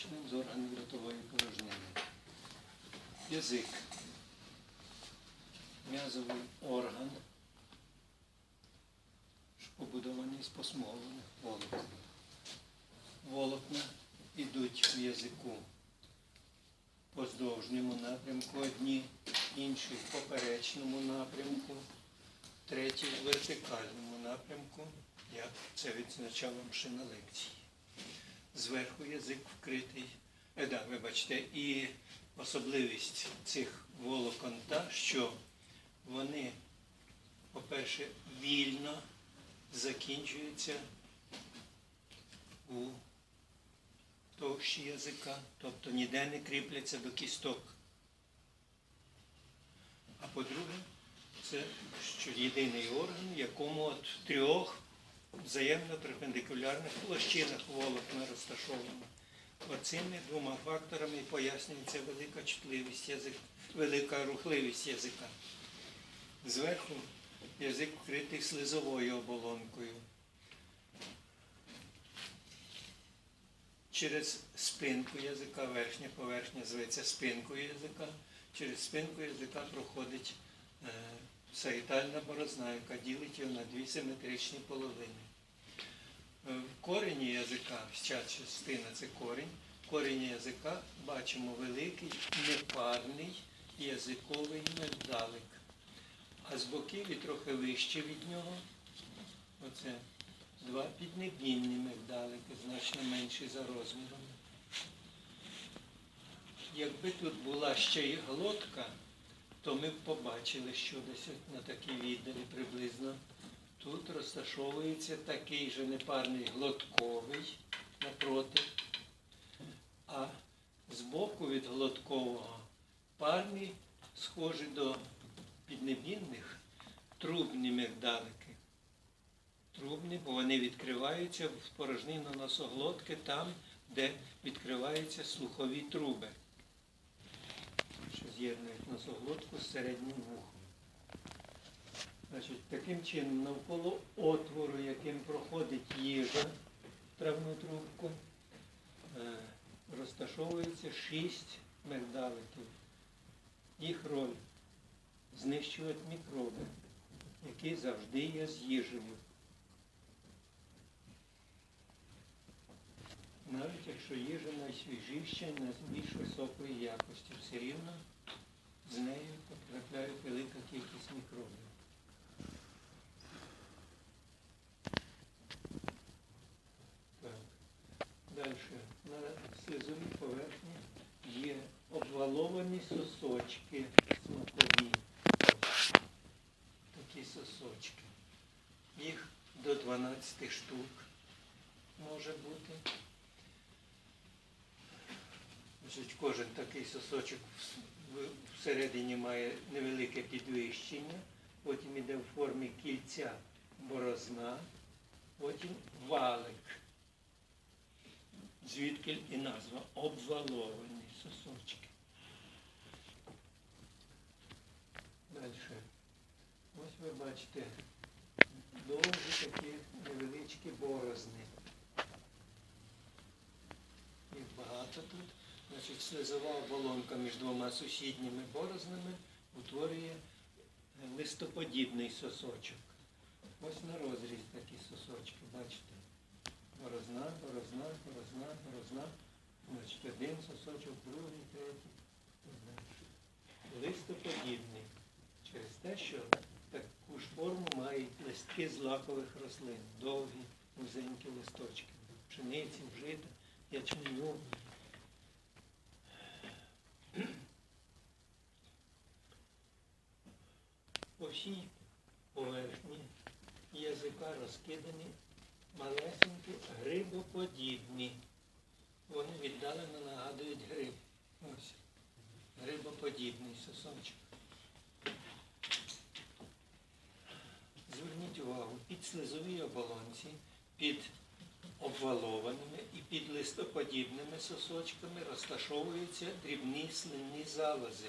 поперечним з органів ротової порожнини. Язик. М'язовий орган, що побудований з посмолених волокон. Волокна йдуть в язику по здовжньому напрямку одні, інші в поперечному напрямку, треті в вертикальному напрямку. Я це відзначав вам ще на лекції. Зверху язик вкритий. Е, да, вибачте, і особливість цих волокон та, що вони, по-перше, вільно закінчуються у товщі язика, тобто ніде не кріпляться до кісток. А по-друге, це що єдиний орган, якому от трьох взаємно перпендикулярних площинах волокна розташовано. Оцими двома факторами пояснюється велика чутливість язика, велика рухливість язика. Зверху язик вкритий слизовою оболонкою. Через спинку язика, верхня поверхня зветься спинкою язика. Через спинку язика проходить е, сагітальна борозна, яка ділить його на дві симетричні половини. Е, корені язика, вся частина це корінь. В корені язика бачимо великий непарний язиковий мигдалик. А з боків і трохи вище від нього оце два піднебінні мигдалики, значно менші за розміром. Якби тут була ще й глотка, то ми б побачили, що десь на такій віддалі приблизно. Тут розташовується такий же непарний глотковий напроти, а збоку від глоткового парні схожі до піднебінних трубні мигдалики. Трубні, бо вони відкриваються в порожнину носоглотки там, де відкриваються слухові труби, що з'єднують носоглотку з середнім вухом. Значить, таким чином, навколо отвору, яким проходить їжа травну трубку, е, розташовується шість мигдаликів. Їх роль знищувати мікроби, які завжди є з їжею. Навіть якщо їжа найсвіжіша, найбільш високої якості, все рівно з нею потрапляє велика кількість мікробів. Так. Далі. На слизовій поверхні є обваловані сосочки смакові. Такі сосочки. Їх до 12 штук може бути. Значить, кожен такий сосочок всередині має невелике підвищення, потім іде в формі кільця борозна, потім валик. Звідки і назва обваловані сосочки. Далі. Ось ви бачите довгі такі невеличкі борозни. Їх багато тут. Значить, слизова оболонка між двома сусідніми борознами утворює листоподібний сосочок. Ось на розріз такі сосочки, бачите. Борозна, борозна, борозна, борозна. Значить, один сосочок, другий, третій. Листоподібний. Через те, що таку ж форму мають листки з лакових рослин, довгі, вузенькі листочки. Пшениці, вжита, ячменю. По всій поверхні язика розкидані малесенькі грибоподібні. Вони віддалено нагадують гриб. Ось. Грибоподібний сосочок. Зверніть увагу, під слизовій оболонці, під обвалованими і під листоподібними сосочками розташовуються дрібні слинні залози.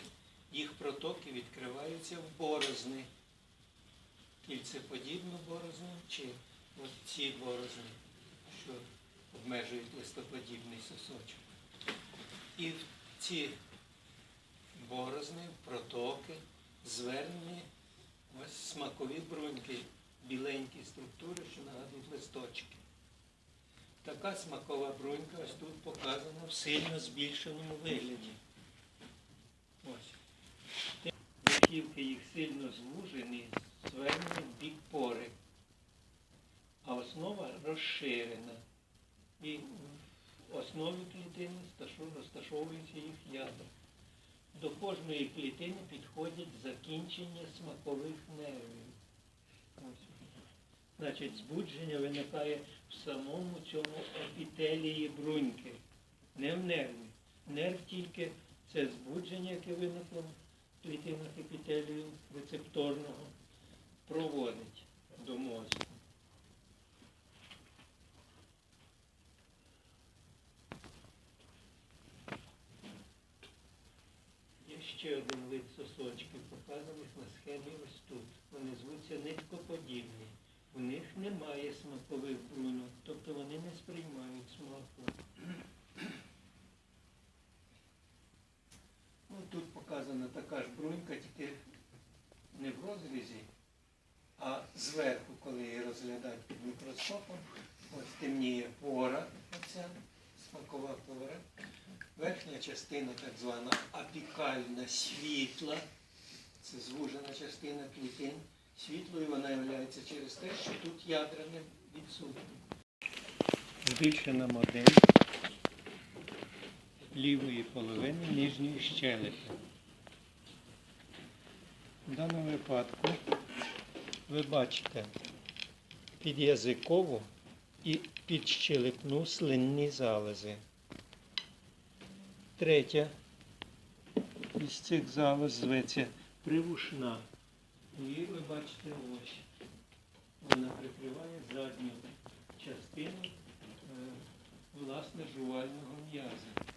Їх протоки відкриваються в борозни. Кільцеподібну борозну чи от ці борозни, що обмежують листоподібний сосочок. І в ці борозни, протоки, звернені ось смакові бруньки, біленькі структури, що нагадують листочки. Така смакова брунька ось тут показана в сильно збільшеному вигляді. Ось. Верхівки їх сильно звужені, звернені в бік пори, а основа розширена. І в основі клітини розташовуються їх ядра. До кожної клітини підходять закінчення смакових нервів. Значить, збудження виникає в самому цьому епітелії бруньки, не в нерві. Нерв тільки це збудження, яке виникло в клітинах епітелію рецепторного, проводить до мозку. Є ще один вид сосочків, показаних на схемі ось тут. Вони звуться ниткоподібні. У них немає смакових бруньок, тобто вони не сприймають смаку. Ну, тут показана така ж брунька, тільки не в розрізі, а зверху, коли її розглядають під мікроскопом, ось темніє пора, оця смакова пора. Верхня частина так звана апікальна світла, це звужена частина клітин. Світлою вона є через те, що тут ядра не відсутні. Збільшена модель лівої половини нижньої щелепи. В даному випадку ви бачите підязикову і підщелепну слинні залози. Третя із цих залоз зветься привушна. І ви бачите ось. Вона прикриває задню частину е, власне жувального м'яза.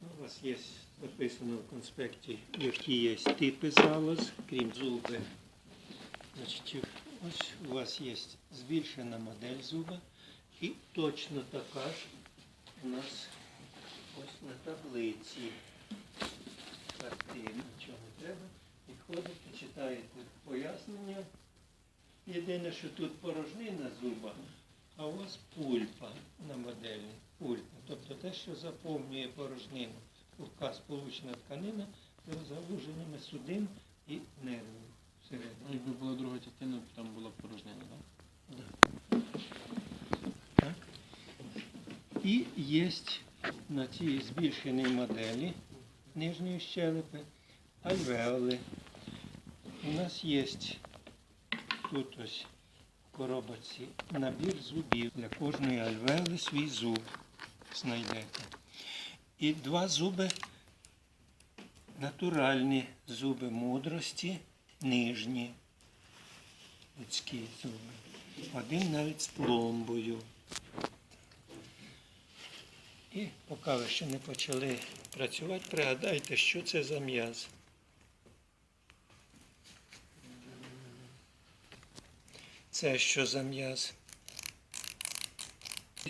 Ну, У вас є написано в конспекті, які є типи залоз, крім зуби. Значить, ось у вас є збільшена модель зуба і точно така ж у нас ось на таблиці. Картина, чого не треба. Підходите, читаєте пояснення. Єдине, що тут порожнина зуба, а у вас пульпа на моделі. Пульпа. Тобто те, що заповнює порожнину. Пухка сполучна тканина з завуженнями судин і нервів. Якби була друга частина, там була порожнина, так? Да. Так. І є на цій збільшеній моделі нижньої щелепи альвеоли. У нас є тут ось в коробочці набір зубів. Для кожної альвеоли свій зуб знайдете. І два зуби натуральні зуби мудрості, нижні людські зуби. Один навіть з пломбою. І поки ви ще не почали працювати, пригадайте, що це за м'яз. Це що за м'яз?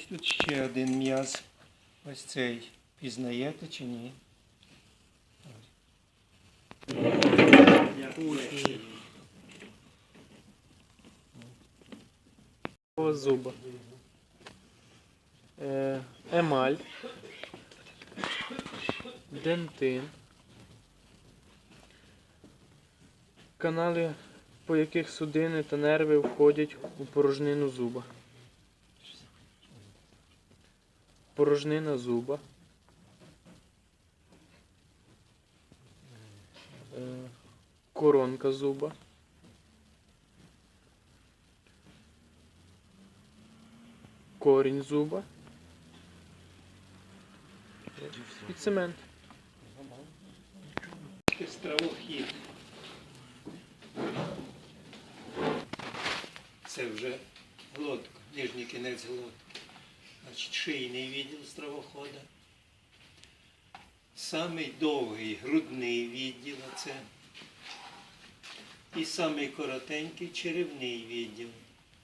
Тут ще один м'яз. Ось цей. Пізнаєте чи ні? Зуба. Е, емаль. Дентин. Канали, по яких судини та нерви входять у порожнину зуба. Порожнина зуба. Е, коронка зуба. Корінь зуба. І цемент. Це стравохід. Це вже глотка, нижній кінець глотки. Значить, шийний відділ стравохода. Самий довгий грудний відділ це. І самий коротенький черевний відділ.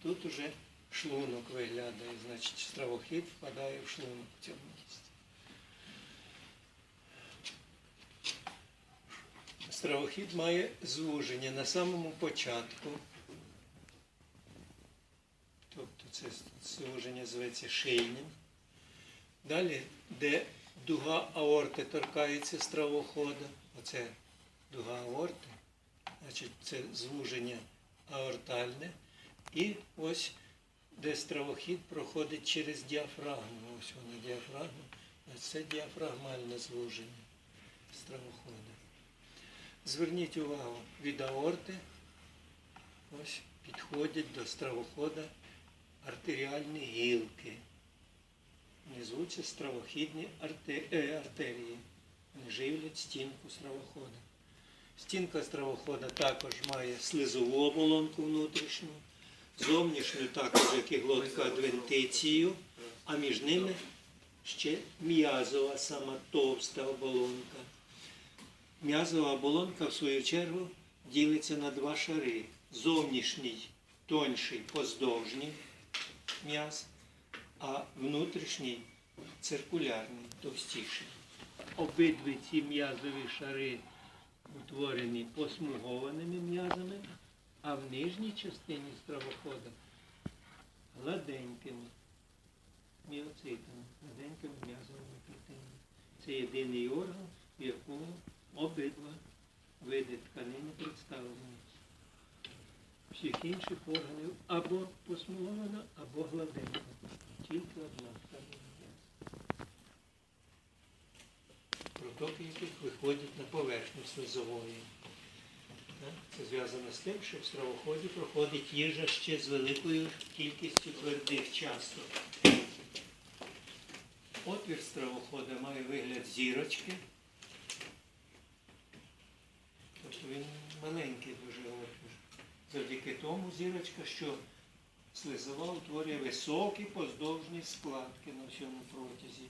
Тут уже шлунок виглядає, значить стравохід впадає в шлунок в цьому місці. Стравохід має звуження на самому початку. Тобто це звуження зветься шийням. Далі, де дуга аорти торкається стравохода, оце дуга аорти, значить це звуження аортальне. І ось де стравохід проходить через діафрагму. Ось вона діафрагма, це діафрагмальне звуження стравохода. Зверніть увагу, від аорти ось підходять до стравохода артеріальні гілки. Внизу це стравохідні е, артерії. Вони живлять стінку стравохода. Стінка стравохода також має слизову оболонку внутрішню, зовнішню також, як і глотка адвентицію, а між ними ще м'язова, сама товста оболонка. М'язова оболонка, в свою чергу, ділиться на два шари. Зовнішній тонший, поздовжній м'яз, а внутрішній циркулярний, товстіший. Обидві ці м'язові шари утворені посмугованими м'язами, а в нижній частині стравохода гладенькими міоцитами, гладенькими м'язовими клітинами. Це єдиний орган, в якому обидва види тканини представлені. Всіх інших органів або посмугована, або гладенька. Тільки одна тканина м'яса. Протоки яких виходять на поверхню слизової. Це зв'язано з тим, що в стравоході проходить їжа ще з великою кількістю твердих часток. Отвір стравохода має вигляд зірочки. Він маленький дуже отвір. Завдяки тому зірочка, що слизова утворює високі поздовжні складки на всьому протязі.